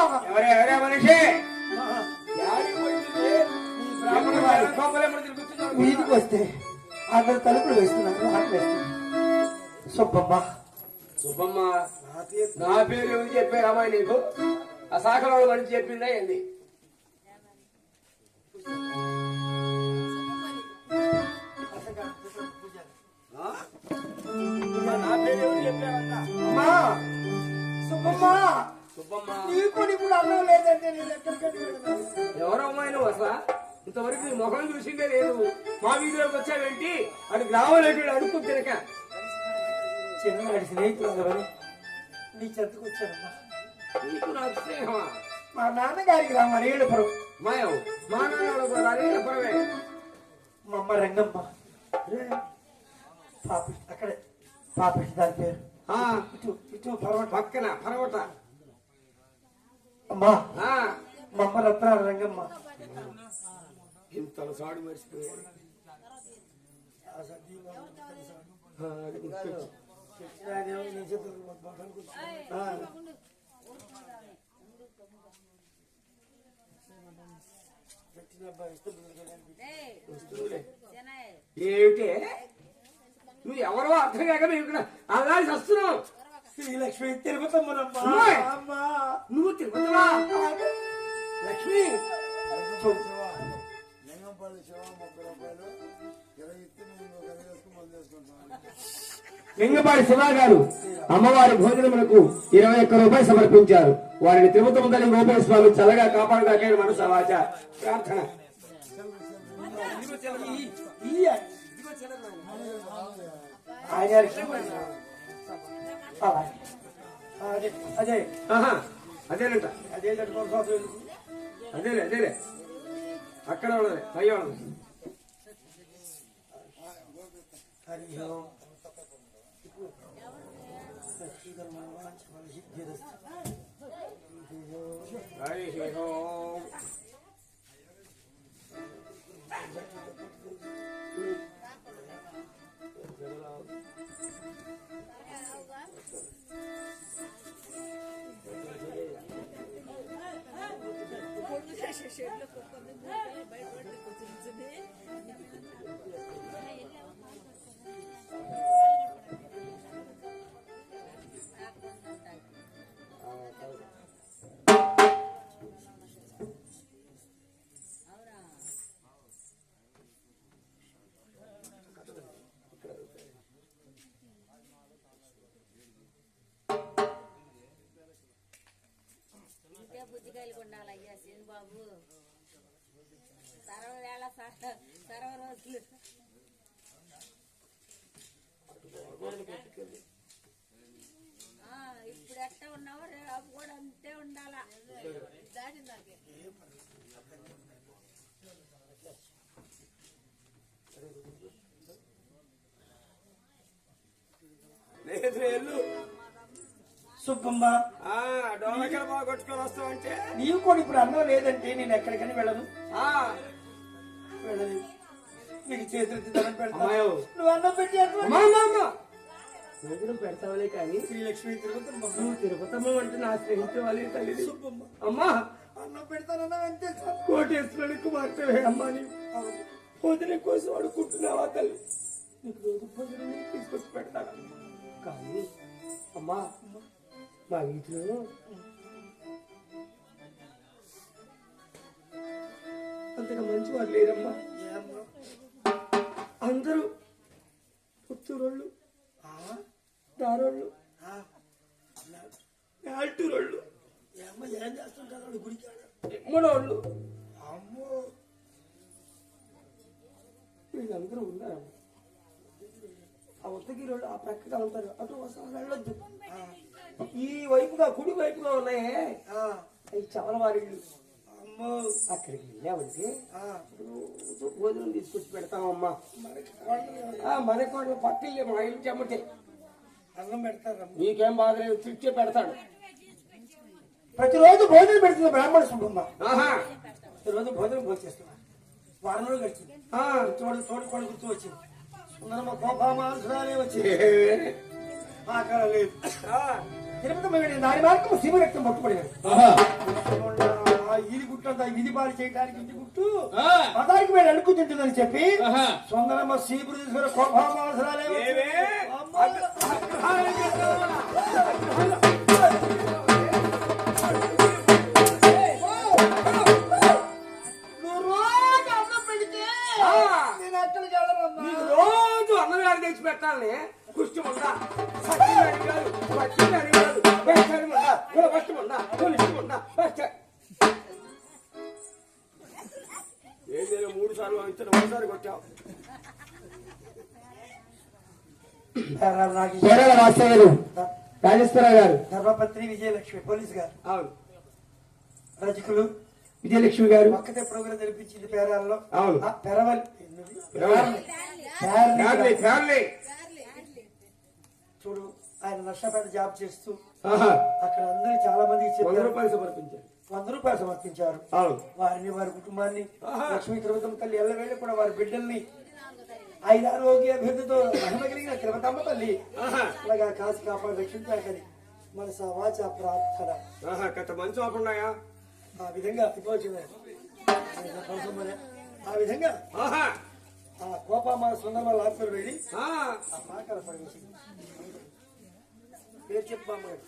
ఎవరే ఎవరే మనిషి? వీధికి వస్తే అందరు తలుపులు వేస్తున్నారు సుబ్బమ్మ. సుబ్బమ్మ నా పేరు ఎవరు చెప్పారమ్మా నీకు? ఆ శాఖలో మనిషి చెప్పిందా ఏంది? నా పేరు ఎవరు సుబ్బమ్మ సుబ్బమ్మ! నీకు ఇప్పుడు అన్నం లేదంటే నేను ఎక్కడికి నువ్వు అసలు? ఇంతవరకు నీ ముఖం చూసిందే లేదు. మా వీధిలోకి వచ్చావేంటి? అది గ్రామంలోకి అడుక్కు తినక. చిన్ననాటి స్నేహితులు నీ చెంతకు వచ్చానమ్మా నీకు నాకు స్నేహమా మా నాన్నగారికి రా మరేడుపురం మాయం మా నాన్న కూడా అదే చెప్పడమే మా అమ్మ రంగమ్మ పాపి అక్కడే. పాపిటి దాని పేరు. ఆ, ఇటు ఇటు పర్వట పక్కన పరవట అమ్మా. ఆ, మా అమ్మ రత్నాల రంగమ్మ. ఇంతలో సాడు మర్చిపోయాడు. ఏమిటి? నువ్వు ఎవరో అర్థం కాక మేము ఇక్కడ అలాగే వస్తున్నావు శ్రీలక్ష్మి తిరుపతమ్మనమ్మా! అమ్మా నువ్వు తిరుపతివా లక్ష్మి లింగపాడి శివ గారు అమ్మవారి భోజనములకు ఇరవై ఒక్క రూపాయలు సమర్పించారు వారిని తిరుపతి ముందరి గోపాల స్వామి చల్లగా కాపాడుగాకే మన సమాచ ప్రార్థన ఆయన అలాగే. అదే అదే ఆహా, అదేనంట అదే కట్టుకోవాలి అదేలే అదేలే అక్కడ ఉన్నది పై ఉన్నది హరి ఓం సచ్చిదానంద సిద్ధిరస్తు. హరి ఓం. కూరగాయలు కొండాలయ్యా కొండాలి అయ్యా సీన్ సరవ వేళ సరవ రోజులు ఇప్పుడు ఎట్ట ఉన్నావో రేపు కూడా అంతే ఉండాలా. దాటిందాకే లేదు సుబ్బమ్మ. ఆ, డోలకలు బాగా కొట్టుకొని వస్తావంటే? నీవు కూడా ఇప్పుడు అన్నం లేదంటే నేను ఎక్కడికని వెళ్ళను. ఆ, వెళ్ళలేదు నీకు చేతులెత్తి దండం పెడతా అమ్మాయో. నువ్వు అన్నం పెట్టి. భోజనం పెడతావులే కానీ శ్రీలక్ష్మి తిరుగుతున్నా నువ్వు తిరుపతమ్మ అంటే నా వాళ్ళ తల్లి. సుబ్బమ్మ. అమ్మా. అన్నం పెడతానన్నా అంతే సార్. కోటేశ్వరుడికి మాత్రమే అమ్మా నీవు భోజనం కోసం అడుక్కుంటున్నావా తల్లి? నీకు రోజు భోజనం తీసుకొచ్చి పెడతాను. కానీ అమ్మా. మా వీధిలో అంతగా మంచి వాళ్ళు లేరమ్మా అందరూ పుత్తూరోళ్ళు దారోళ్ళు ఆల్టూరోళ్ళు అమ్మ ఏం చేస్తుంటారు వాడు గుడికి మనోళ్ళు అమ్మో వీళ్ళందరూ ఉన్నారు ఆ ఉత్తగిరోళ్ళు ఆ ప్రక్కగా ఉంటారు అటు అసలు వెళ్ళొద్దు ఈ వైపుగా కుడి వైపుగా ఉన్నాయే. ఆ, అవి చవలవారిళ్ళు. అమ్మో. అక్కడికి వెళ్ళామంటే రోజు భోజనం తీసుకొచ్చి పెడతామమ్మా. మన కోడలు పట్టిల్లే మా ఇల్లు చెమ్మటే అన్నం పెడతారమ్మ నీకేం బాధ లేదు తిరిచే పెడతాడు. ప్రతిరోజు భోజనం పెడుతుంది బ్రాహ్మణ సుబ్బమ్మ. ప్రతిరోజు భోజనం భోజేస్తున్నా వారం రోజులు గడిచింది. ఆ. తోడు తోడు కూడా గుర్తు వచ్చింది. సుందరమ్మ కోపమాల్సరాలే వచ్చింది. ఆకారం లేదు. తిరుపతమైన దాని మార్గం శివరక్తం పట్టుకోలేదు ఇది గుట్టంతా ఇది బారి చేయడానికి ఇది గుట్టు. పదానికి మేము అడుగుతుంటుందని చెప్పి సొందరమ్మ శ్రీపురేశ్వర కోపాలే పోలీస్ గారు. అవును. రజకులు. విజయలక్ష్మి గారు. ఒక్కతే ప్రోగ్రాం జరిపించింది పేరాల్లో. అవును. పెరవల్. చూడు ఆయన నష్టపేట జాబ్ చేస్తూ ఆహా. అక్కడ అందరూ చాలా మందికి వంద రూపాయలు సమర్పించారు. వంద రూపాయలు సమర్పించారు. అవును. వారిని వారి కుటుంబాన్ని ఆహా. లక్ష్మీ తిరుపతమ్మ తల్లి ఎల్లవేళ కూడా వారి బిడ్డల్ని ఐదు ఆరోగ్య అభివృద్ధితో మహిమ కలిగిన తిరుపతమ్మ తల్లి. ఆహా. అలాగా కాసి కాపాడు రక్షించాకని మనస వాచ ప్రార్థన. కట్ట మంచి ఆపున్నాయా? ఆ విధంగా అయిపోతుంది ఆ విధంగా ఆహా. ఆ కోపమ్మ సుందరమ్మ లాక్కొని వెళ్ళి ఆ. ఆ పాకల పడేసి పేరు చెప్పు అమ్మగారు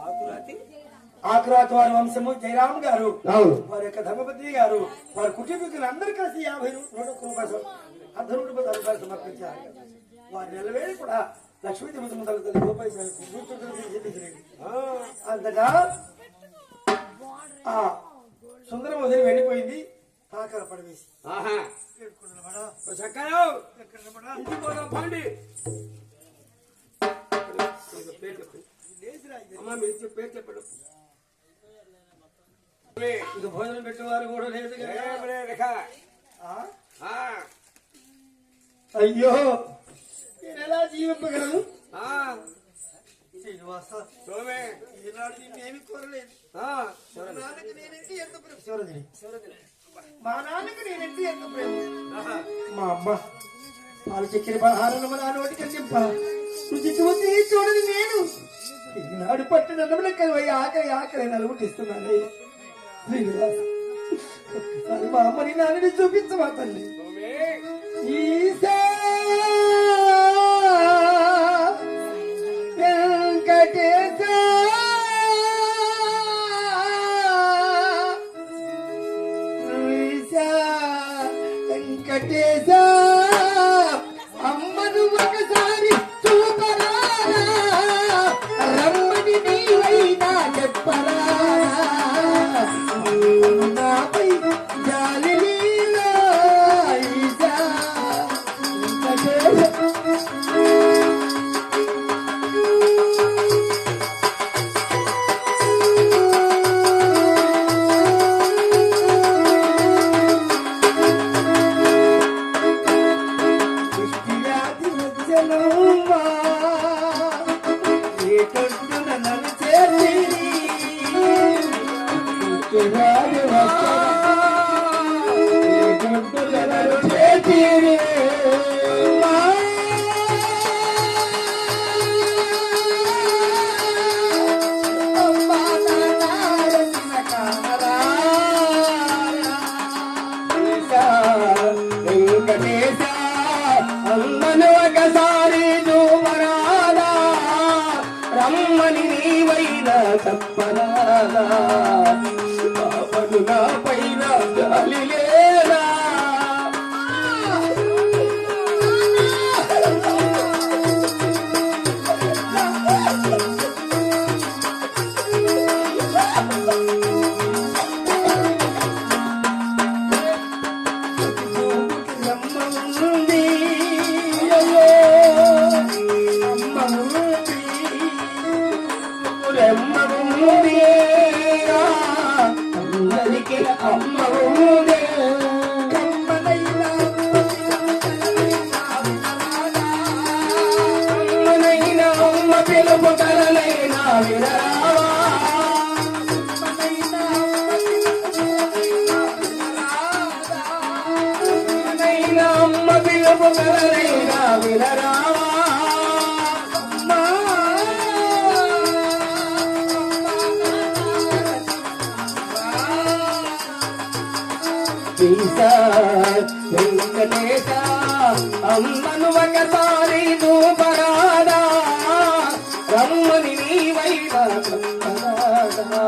ఆకురాతి? ఆకురాత్ వారి వంశము జయరామ్ గారు. వారి యొక్క ధర్మపత్ని గారు. వారి కుటుంబీకులు అందరూ కలిసి యాభై నూట ఒక్క రూపాయలు అర్ధ నూట రూపాయలు సమర్పించారు. వారి నెలవేళ కూడా లక్ష్మీ తిరుమతి తల్లి రూపాయలు చెల్లించలేదు ఆ. అంతటా ఆ సుందరం వదిలి వెళ్ళిపోయింది కాకర పడవేసి. పేరు చెప్పండి. ఇక భోజనం పెట్టేవారు కూడా లేదు అయ్యో! నేను ఎలా జీవింపగలను? ఈనాడు నేనేమి కోరలేదు. నాన్నకి నేనంటే ఎంత ప్రేమ? శివరజని మా నాన్నకి నేనంటే ఎంత ప్రేమ. మా అమ్మ పాలు చక్కెర పలహారం మా ఒకటి కంటింప రుచి చూసి చూడని నేను. ఈనాడు పట్టిన అన్నములకి ఆకలి ఆకలి నలుగుటిస్తున్నాను ఒక్కసారి మా అమ్మని నాన్నని చూపించమా తల్లి? సోమే. నన్ను చేరి అమ్మను ఒకసారి దూపరాదా రమ్మని నీ తప్పరాదా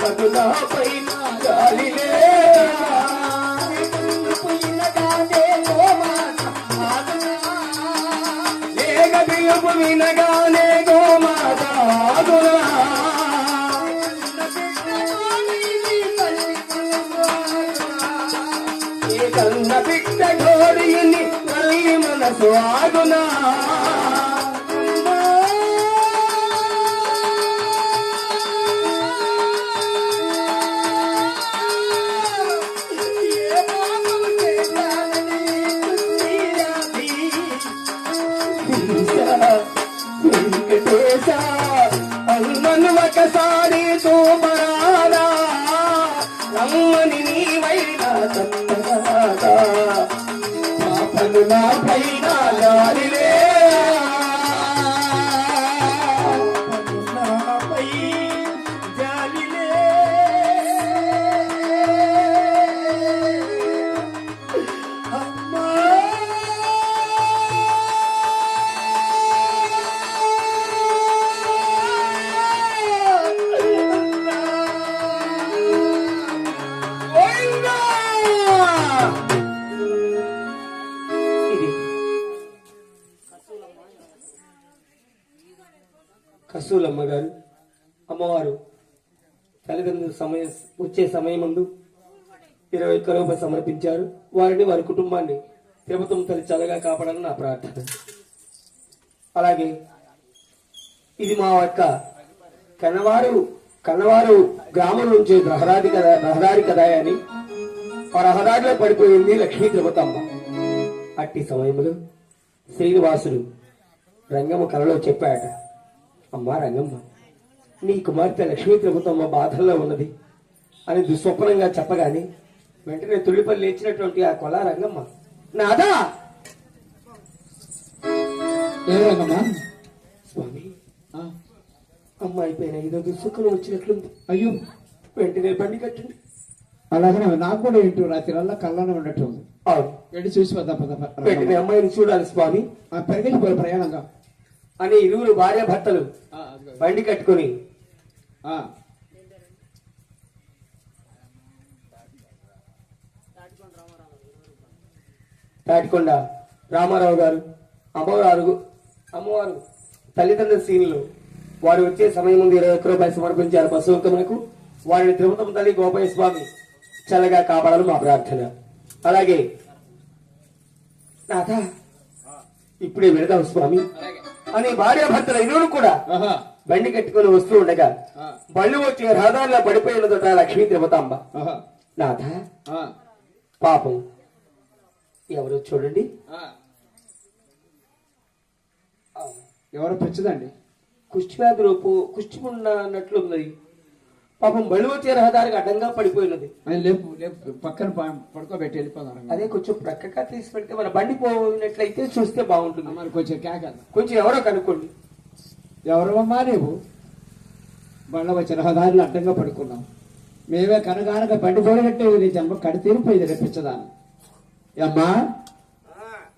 పదునా పైన గాలి వినగానే I don't know. కసూలమ్మ గారు అమ్మవారు తల్లిదండ్రులు సమయం వచ్చే సమయం ముందు ఇరవై ఒక్క రూపాయలు సమర్పించారు. వారిని వారి కుటుంబాన్ని తిరుపతం తల్లి చల్లగా కాపాడాలని నా ప్రార్థన. అలాగే ఇది మా యొక్క కన్నవారు కన్నవారు గ్రామం నుంచి రహదారి కదా రహదారి కదా అని ఆ రహదారిలో పడిపోయింది లక్ష్మీ తిరుపతమ్మ. అట్టి సమయంలో శ్రీనివాసుడు రంగము కలలో చెప్పాట అమ్మా రంగమ్మ నీ కుమార్తె లక్ష్మీ తిరుపతమ్మ బాధల్లో ఉన్నది అని దుస్వప్నంగా చెప్పగానే వెంటనే తుడిపల్లి లేచినటువంటి ఆ కొల రంగమ్మ నాదా! స్వామి అమ్మాయి పైన ఏదో దుస్సుఖం వచ్చినట్లుంది అయ్యో. వెంటనే బండి కట్టండి అలాగనే నాకు కూడా ఏంటో రాత్రి కళ్ళనే ఉండటం ఉంది అవును. వెళ్ళి చూసి పద పద. వెంటనే అమ్మాయిని చూడాలి స్వామి. ఆ, పరిగెత్తిపోయి ప్రయాణంగా. అని ఇరువురు భార్య భర్తలు. బండి కట్టుకొని తాటికొండ రామారావు గారు అమ్మవారు అమ్మవారు తల్లిదండ్రుల సీన్లు. వారు వచ్చే సమయం ముందు ఇరవై ఒక్క రూపాయలు సమర్పించారు బసవంతములకు వారిని తిరుపతం తల్లి గోపయ్య స్వామి చల్లగా కాపాడాలి మా ప్రార్థన. అలాగే నాథ ఇప్పుడే వెళదాం స్వామి. అని భార్య భర్తల ఇరువురు కూడా బండి కట్టుకొని వస్తూ ఉండగా బళ్ళు వచ్చి రహదారిలో పడిపోయినదట లక్ష్మీ ఆహా, నాథ పాపం. ఎవరు చూడండి. ఎవరో పెంచదండి కుష్టి వ్యాధి రూపు కుష్టి ఉన్న అన్నట్లున్నది పాపం వచ్చే రహదారికి అడ్డంగా పడిపోయినది. లేపు లేపు పక్కన పడుకోబెట్టి వెళ్ళిపోతాను అదే కొంచెం ప్రక్కగా తీసి పెడితే మన బండి పోయినట్లయితే చూస్తే బాగుంటుంది. మరి కొంచెం కేక. కొంచెం ఎవరో కనుక్కోండి. ఎవరమ్మా నీవు? వచ్చి రహదారిలో అడ్డంగా పడుకున్నాం. మేమే కనగానక బండి పోయినట్టే నీ జన్మ కడి తీరిపోయింది రేపించదాను అమ్మా?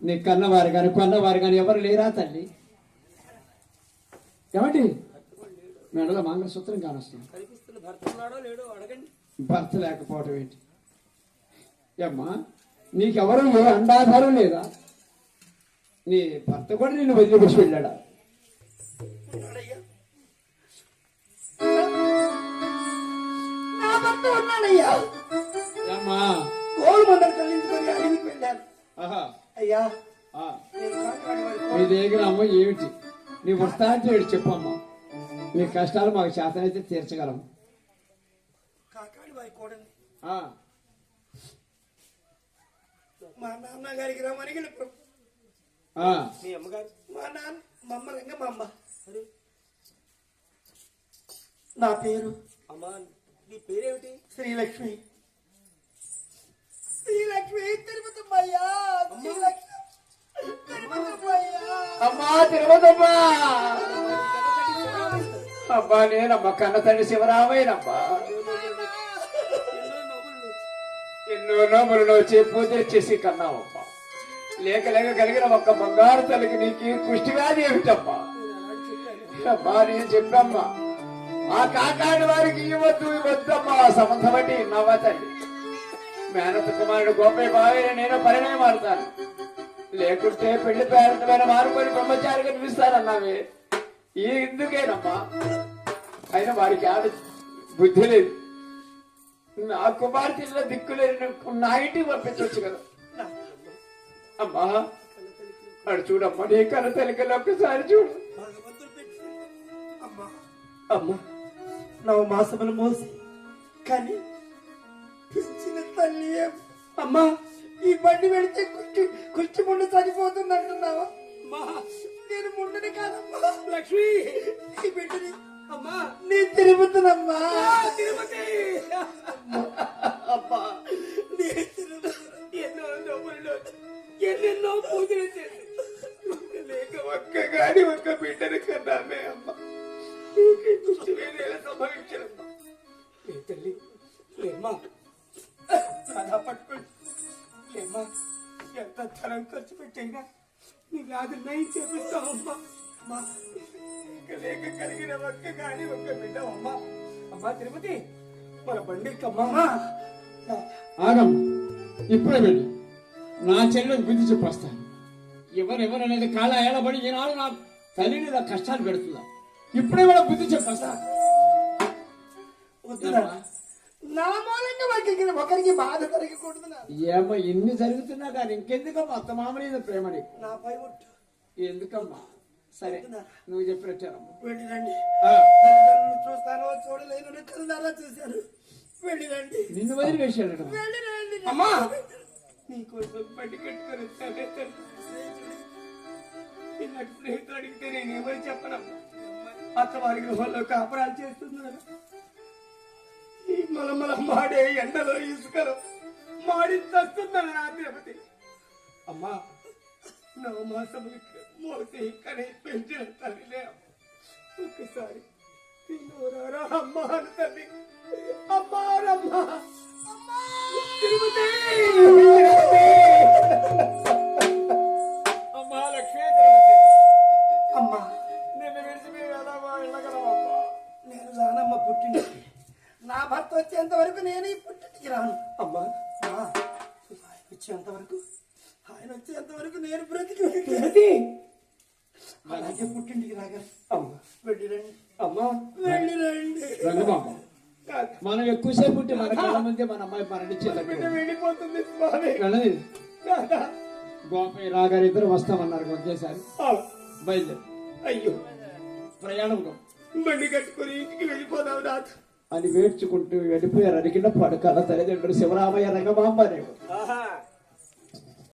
నీ కన్నవారు కానీ కొన్నవారు కానీ ఎవరు లేరా తల్లి? ఏమండి? మెడలో మంగళసూత్రం కానొస్తుంది. భర్త ఉన్నాడో లేడో అడగండి. భర్త లేకపోవటం ఏంటి? అమ్మా నీకెవరు ఏ అండాధారం లేదా? నీ భర్త కూడా నిన్ను వదిలిపెట్టి వెళ్ళాడా. నేను మీ దగ్గర అమ్మ ఏమిటి? నీ వస్తా అంటే ఏడు చెప్పమ్మా. నీ కష్టాలు మాకు చేతనైతే తీర్చగలం కోడని ఆ, మా నాన్న గారికి రమ్మని వెళ్ళి ఆ, మీ అమ్మగారు? మా నాన్న మా అమ్మ రంగ మా అమ్మ. నా పేరు అమ్మా నీ పేరేమిటి? శ్రీలక్ష్మి. శ్రీలక్ష్మి తిరుపతమ్మయ్యా శ్రీలక్ష్మి. అమ్మా తిరుమతమ్మా అబ్బా నేనమ్మా కన్న తండ్రి శివరామయ్యనమ్మా. నోములను నోములు పూజ చేసి కన్నావప్ప లేక లేక కలిగిన ఒక్క బంగారు తల్లికి నీకు ఈ కుష్టి వ్యాధి ఏమిటమ్మా? అమ్మా నేను చెప్పమ్మా. ఆ కాకాడి వారికి ఇవ్వద్దు ఇవ్వద్దమ్మా. సంబంధం అంటే నవ్వ తల్లి. మేనత కుమారుడు గోపయ్య బాగా నేను పరిణయం మారుతాను. లేకుంటే పెళ్ళి పేరంతమైన మారుకొని బ్రహ్మచారిగా నిలుస్తానన్నావే ఈ ఎందుకేనమ్మా? అయినా వారికి ఆడ బుద్ధి లేదు. నా కుమార్తెల్లో దిక్కు లేదు నా ఇంటికి పంపించవచ్చు కదా. అమ్మా అడు చూడమ్మా నీ కన్న తల్లికల్లో ఒక్కసారి చూడు. అమ్మా అమ్మా. నవ మాసములు మోసి కానీ పిలిచిన తల్లి? అమ్మా ఈ బండి పెడితే కుర్చీ కుర్చీ ముందు చనిపోతుంది అంటున్నావా నేను ముండని కాదమ్మా. లక్ష్మి! ఈ బిడ్డని అమ్మా. నేను తిరుగుతున్నమ్మా తిరుపతి. అమ్మా నేను తిరుగుతున్నా ఎన్నో నవ్వుల్లో ఎన్నెన్నో పూజలు చేసి లేక ఒక్క గాని ఒక్క బిడ్డను కన్నామే అమ్మ. నీకు దృష్టి వేరేలా సంభవించదమ్మా ఏ తల్లి లేమ్మా. అలా పట్టుకోండి లేమ్మా. ఎంత ధనం ఖర్చు పెట్టైనా నీ వ్యాధి నయం చేపిస్తావమ్మా. అమ్మా. ఇక లేక కలిగిన ఒక్క గాని ఒక్క బిడ్డ అమ్మా. అమ్మా తిరుపతి మన బండికమ్మా ఆగమ్మ. ఇప్పుడే వెళ్ళి. నా చెల్లెలకు బుద్ధి చెప్పొస్తాను. ఎవరెవరు అనేది కాళ్ళ ఏడబడి ఈనాడు నా తల్లిని నా కష్టాలు పెడుతుందా? ఇప్పుడే కూడా బుద్ధి చెప్పొస్తా. వద్దురా. నా మూలంగా ఒకరికి ఒకరికి బాధ కలగకూడదు నా- ఏమో ఇన్ని జరుగుతున్నా కానీ ఇంకెందుకమ్మా? అత్త మామూలు ప్రేమ నీకు? నాపై ముట్టు ఎందుకమ్మా? సరే. నువ్వు చెప్పినట్టానమ్మా వెళ్ళిరండి చూస్తానో చూడలేను కలదారా చూశారు. వెళ్ళిరండి నిన్ను వదిలి వెళ్ళిరండి అమ్మా! నీకోసం బండి కట్టుకొని ఇలాంటి స్నేహితులు అడిగితే నేను ఏమని చెప్పనమ్మా అత్తవారి గృహంలో కాపురాలు చేస్తున్నాను ఈ మలమల మాడే ఎండలో ఇసుకలో మాడి చస్తున్నాను నా తిరుపతి అమ్మా నవమాసములకి మోసి కనే పెంచిన తల్లిలే అమ్మ. ఒక్కసారి తిన్నోరారా అమ్మా అని తల్లి. అమ్మా రమ్మా. తిరుపతి అమ్మా లక్ష్మీ తిరుపతి. అమ్మా. నిన్ను విడిచి మేము ఎలా వెళ్ళగలమమ్మా నేను రానమ్మ పుట్టింటికి. నా భర్త వచ్చేంత వరకు నేను ఈ పుట్టింటికి రాను. అమ్మా వచ్చేంత వరకు. ఆయన వచ్చేంత వరకు నేను బ్రతికి. అలాగే పుట్టింటికి రాగా అమ్మా వెళ్ళిరండి అమ్మా. వెళ్ళిరండి రంగబాబు కాదు మనం ఎక్కువసేపు ఉంటే మన కళ్ళ ముందే మన అమ్మాయి మరణించేటట్టు వెళ్ళిపోతుంది? గోపయ్య రాగారు ఇద్దరు వస్తామన్నారు ఒకేసారి బయలుదేరు. అయ్యో. ప్రయాణంలో బండి కట్టుకుని ఇంటికి వెళ్ళిపోదాం నాథ అని వేడ్చుకుంటూ వెళ్ళిపోయారు. అడిగిన పడకాల తల్లిదండ్రులు శివరామయ్య రంగమాంబ అనేవారు ఆహా.